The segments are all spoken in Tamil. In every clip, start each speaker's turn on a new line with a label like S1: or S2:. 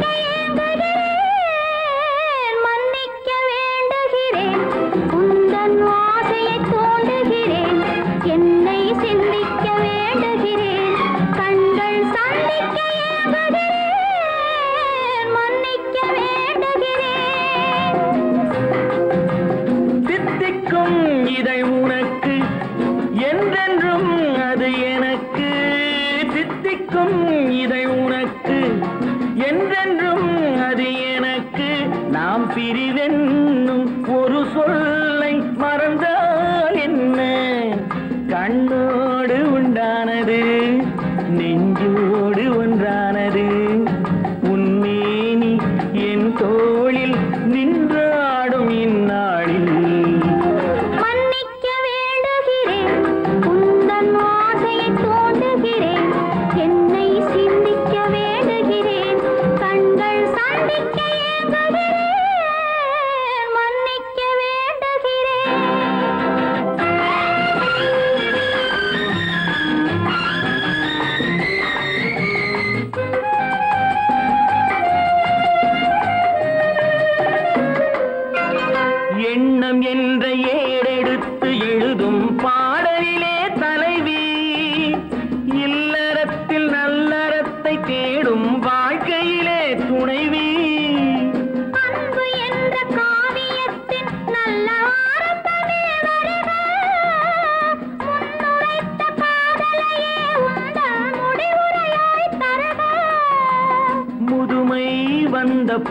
S1: Bye. நெஞ்சோடு ஒன்றானது.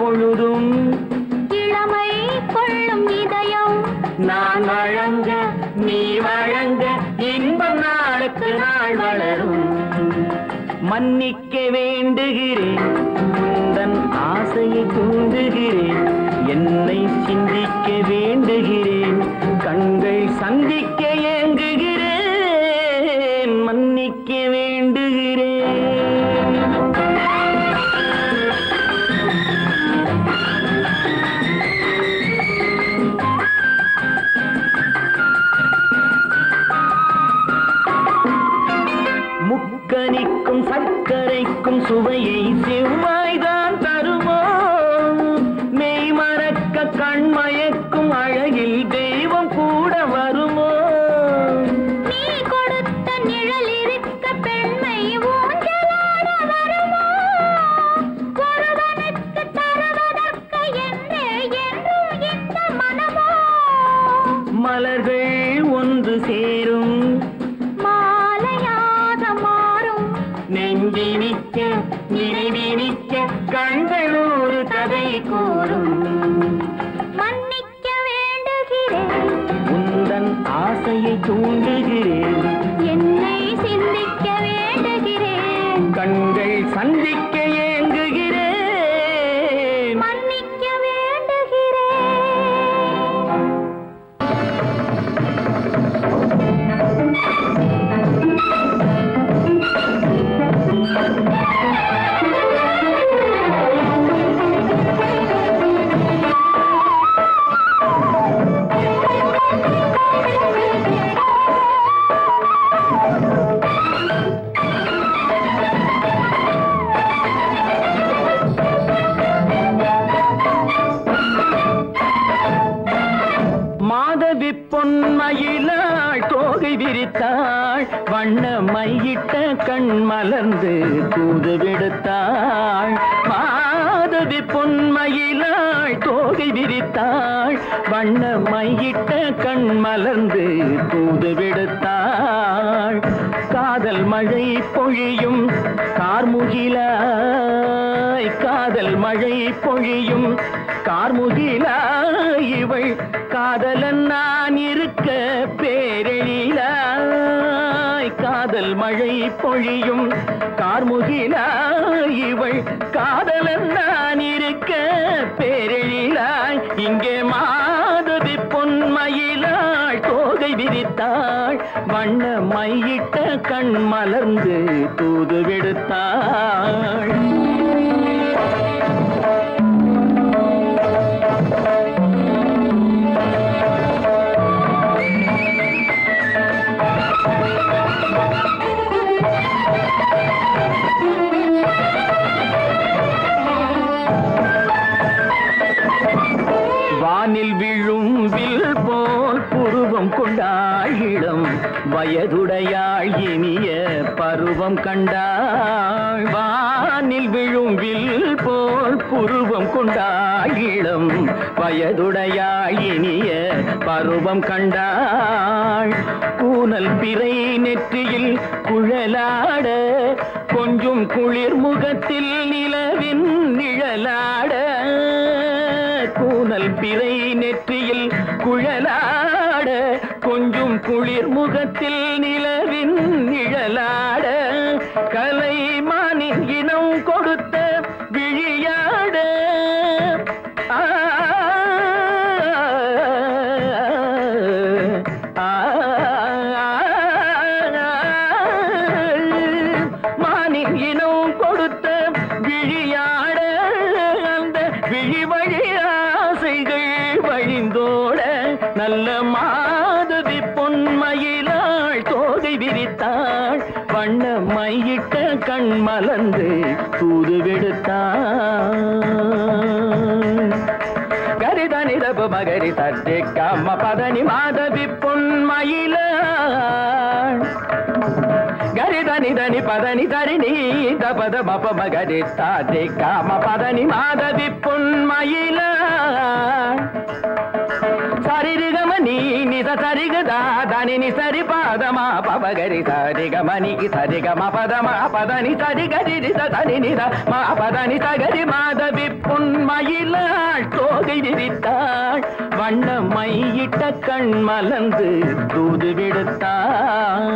S1: பொழுதும்
S2: இளமை கொள்ளும் இதயம்.
S1: நான் வழங்க நீ வழங்க இன்பம் நாளுக்கு நாள் வளரும். மன்னிக்க வேண்டுகிறேன் உந்தன் ஆசையை தூண்டுகிறேன். என்னை சிந்திக்க வேண்டுகிறேன் கண்கள் சந்திக்க ஏங்குகிறேன். மன்னிக்க வேண்டுகிறேன். சுவையை செவ்வாய்தான் நெஞ்சினிக்க நினைவினிக்க கண்கள் ஒரு கதை கூறும்.
S2: மன்னிக்க வேண்டுகிறேன்.
S1: உந்தன் ஆசையை தூண்டுகிறேன். வண்ண மையிட்ட கண் மலர்ந்து தூது விடுத்தாள் மாதவி பொன்மயிலாள் தோகை விரித்தாள். வண்ண மையிட்ட கண் மலர்ந்து தூது விடுத்தாள் காதல் மழை பொழியும் கார்முகிலாய். காதல் மழை பொழியும் கார்முகிலாய். இவள் காதலன் நான் இருக்க பேரே காதல் மழை பொழியும் கார்முகிலாய் இவள் காதலன் நான் இருக்க பேரெழிலாய். இங்கே மாதவி பொன்மயிலாள் தோகை விரித்தாள். வண்ண மையிட்ட கண் மலர்ந்து தூது விடுத்தாள். வானில் விழும் வில் போல் புருவம் கொண்டாயிடம் வயதுடையாள் இனிய பருவம் கண்டாள். வானில் விழும் வில் போல் புருவம் கொண்டாயிடம் வயதுடையாள் இனிய பருவம் கண்டாள். கூனல் பிறை நெற்றியில் குழலாட கொஞ்சம் குளிர் முகத்தில் நிலவின் நிழலாட பூனல் பிறை நெற்றியில் குழலாட கொஞ்சம் குளிர் முகத்தில் நிலவின் நிழலா. கொடுத்தான் கரித நிரபு மகரி தட்டி கம்ம பதனி மாதவி பொன்மயில கரித நிதனி பதனி தரிணி தபத மப மகரி தாட்டி காம பதனி மாதவி பொன்மயில సరిగమ నీ నిద సరిగదా దానిని సరి పాదమా పవగరి సరిగమనికి సరిగమ పదమా పదని సరిగరి దని నిద మా పదని సగరి మాధవి பொன்மயில தோகை விரித்தாள் வண்ண மையிட்ட கண் மலர்ந்து தூது விடுத்தாள்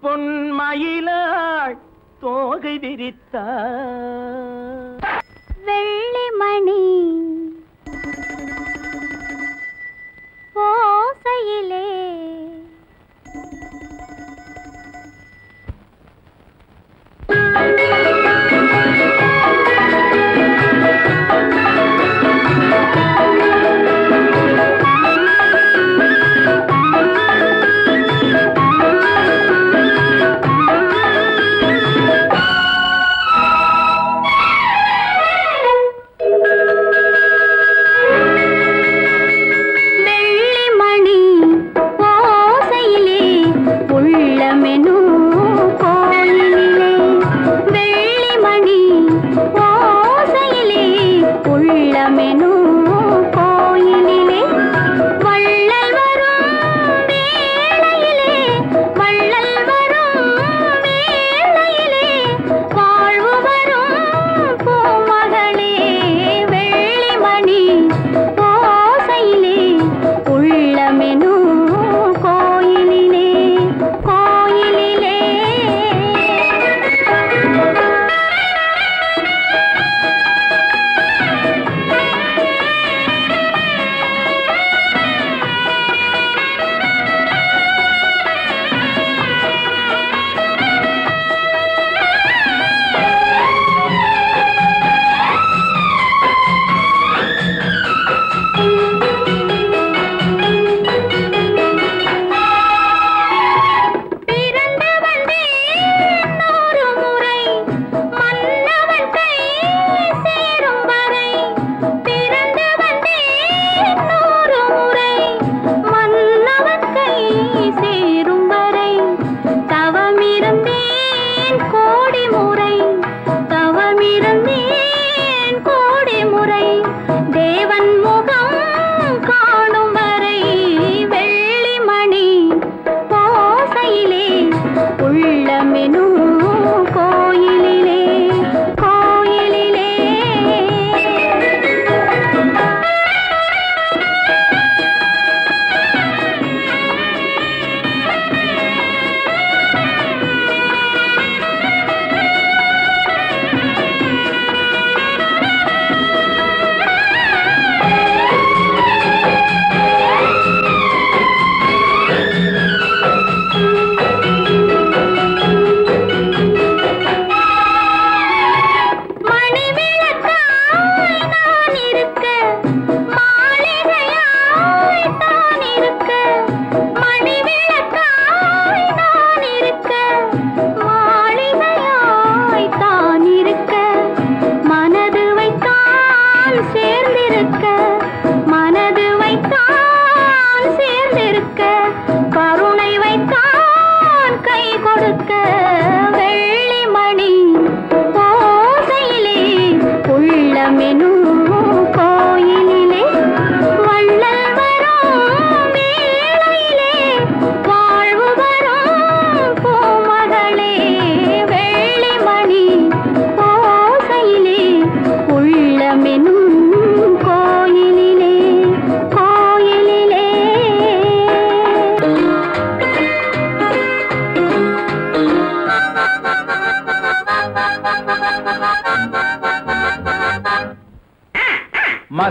S1: பொன் மயிலாள் தோகை விரித்தாள்
S2: வெள்ளிமணி ஓசையிலே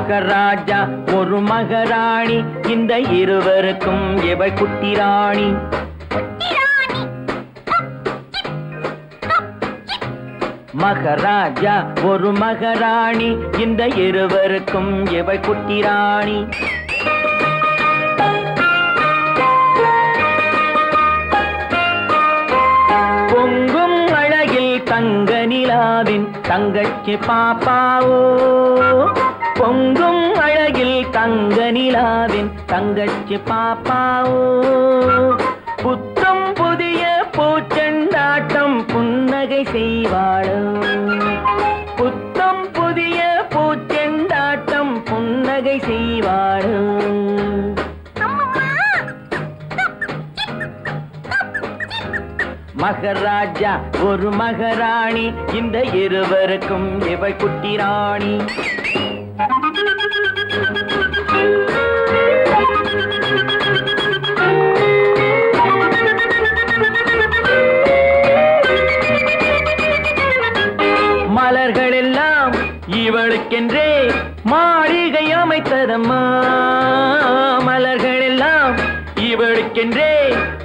S1: மகராஜா ஒரு மகராணி. இந்த இருவருக்கும் இவள் குட்டி ராணி மகராஜா ஒரு மகராணி. இந்த இருவருக்கும் இவள் குட்டி ராணி பொங்கும் அழகில் தங்க நிலாவின் தங்கச்சி பாப்பாவோ. தங்கச்சி பாப்பாவோ. புத்தம் புதிய பூச்செண்டாட்டம் புன்னகை செய்வாளோ. புத்தம் புதிய பூச்செண்டாட்டம் புன்னகை செய்வாளோ. மகராஜா ஒரு மகராணி இந்த இருவருக்கும் இவள் குட்டி ராணி. இவளுக்கென்றே மாளிகை அமைத்ததம்மா. மலர்கள் எல்லாம் இவளுக்கென்றே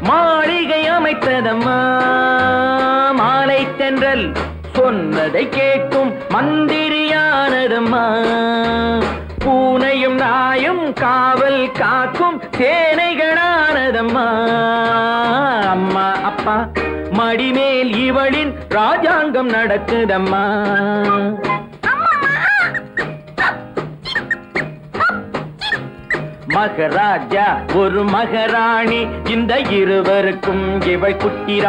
S1: மாளிகை அமைத்ததம்மா. மாலை தென்றல் சொன்னதை கேட்கும் மந்திரியானதம்மா. பூனையும் நாயும் காவல் காக்கும் சேனைகளானதம்மா. அம்மா அப்பா மடிமேல் இவளின் ராஜாங்கம் நடக்குதம்மா. மகராஜா ஒரு மகராணி. இந்த இருவருக்கும் இவள் குட்டி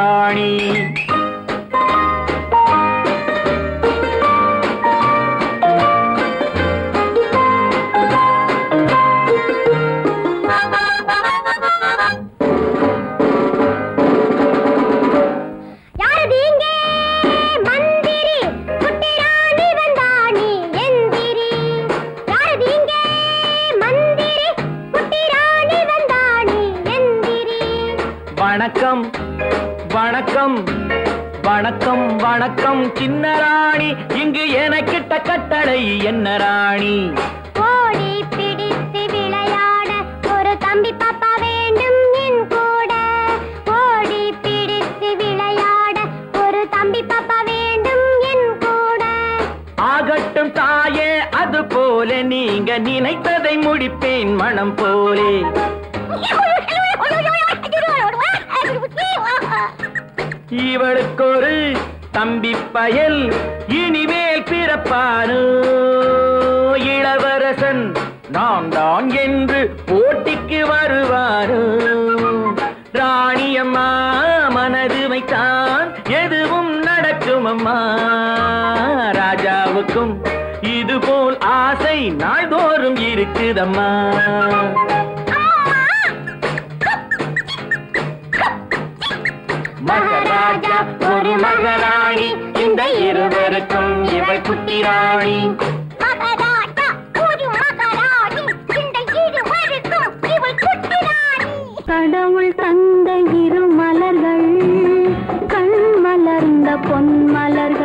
S1: கட்டளை என்ன ராணி
S2: ஓடி பிடித்து விளையாட ஒரு தம்பி பாப்பா வேண்டும் என் கூட ஓடி பிடித்து விளையாட ஒரு தம்பி பாப்பா வேண்டும் என் கூட
S1: ஆகட்டும் தாயே அது போல நீங்க நினைத்ததை முடிப்பேன் மனம் போலே இவளுக்கு ஒரு தம்பி பயல் இனிமேல் பிறப்பானோ? இளவரசன் நான் தான் என்று போட்டிக்கு வருவானோ? ராணியம்மா மனது வைத்தான் எதுவும் நடக்கும் அம்மா ராஜாவுக்கும் இதுபோல் ஆசை நாள்தோறும் இருக்குதம்மா? மகராணி இந்த இருவருக்கும் இவள் குட்டி ராணி
S2: மகராஜா, ஒரு மகராணி, இந்த இருவருக்கும் இவள் குட்டி ராணி. கடவுள் தந்த இரு மலர்கள் கண் மலர்ந்த பொன் மலர்கள்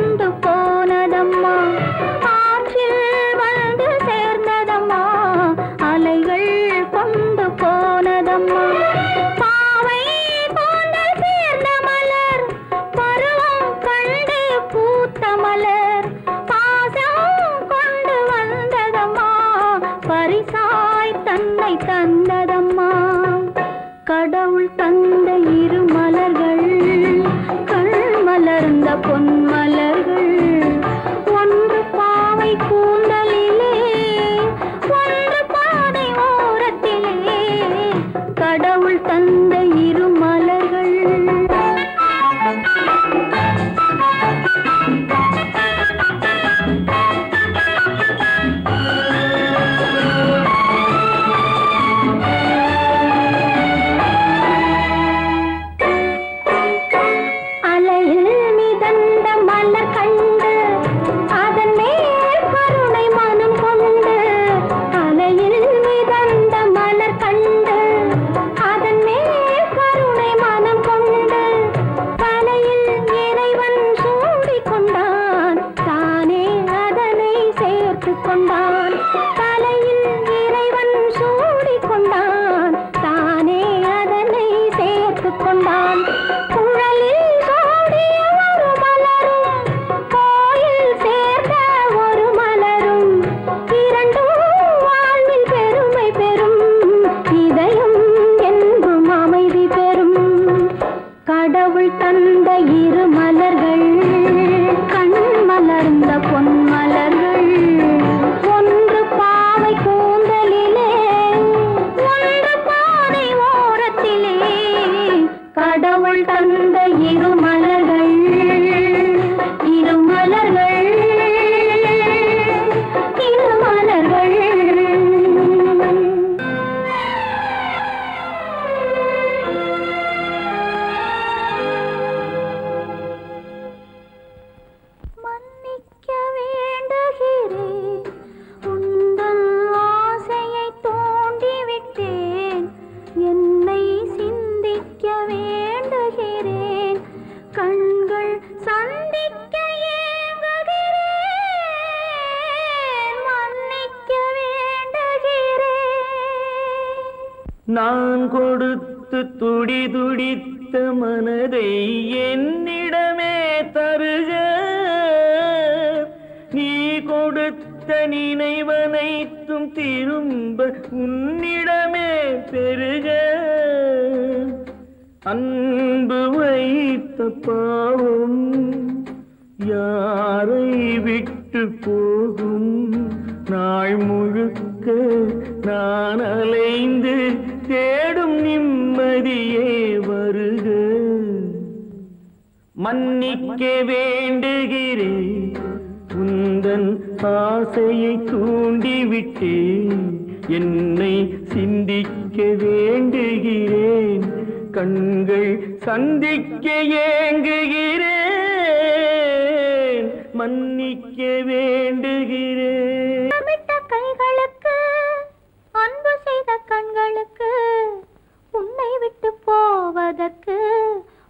S1: வந்து போனதம்மா. போகும் யாரை விட்டு போகும்? நாள் முழுக்க நான் அலைந்து தேடும் நிம்மதியே வருக. மன்னிக்க வேண்டுகிறேன் உந்தன் ஆசையை தூண்டிவிட்டேன். என்னை சிந்திக்க வேண்டுகிறேன் கண்கள் சந்திக்க ஏங்குகிறேன். மன்னிக்க வேண்டுகிறேன்.
S2: கைகளுக்கு அன்பு செய்த கண்களுக்கு உன்னை விட்டு போவதற்கு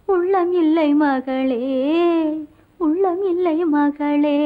S2: உள்ளம் இல்லை மகளே உள்ளம் இல்லை மகளே.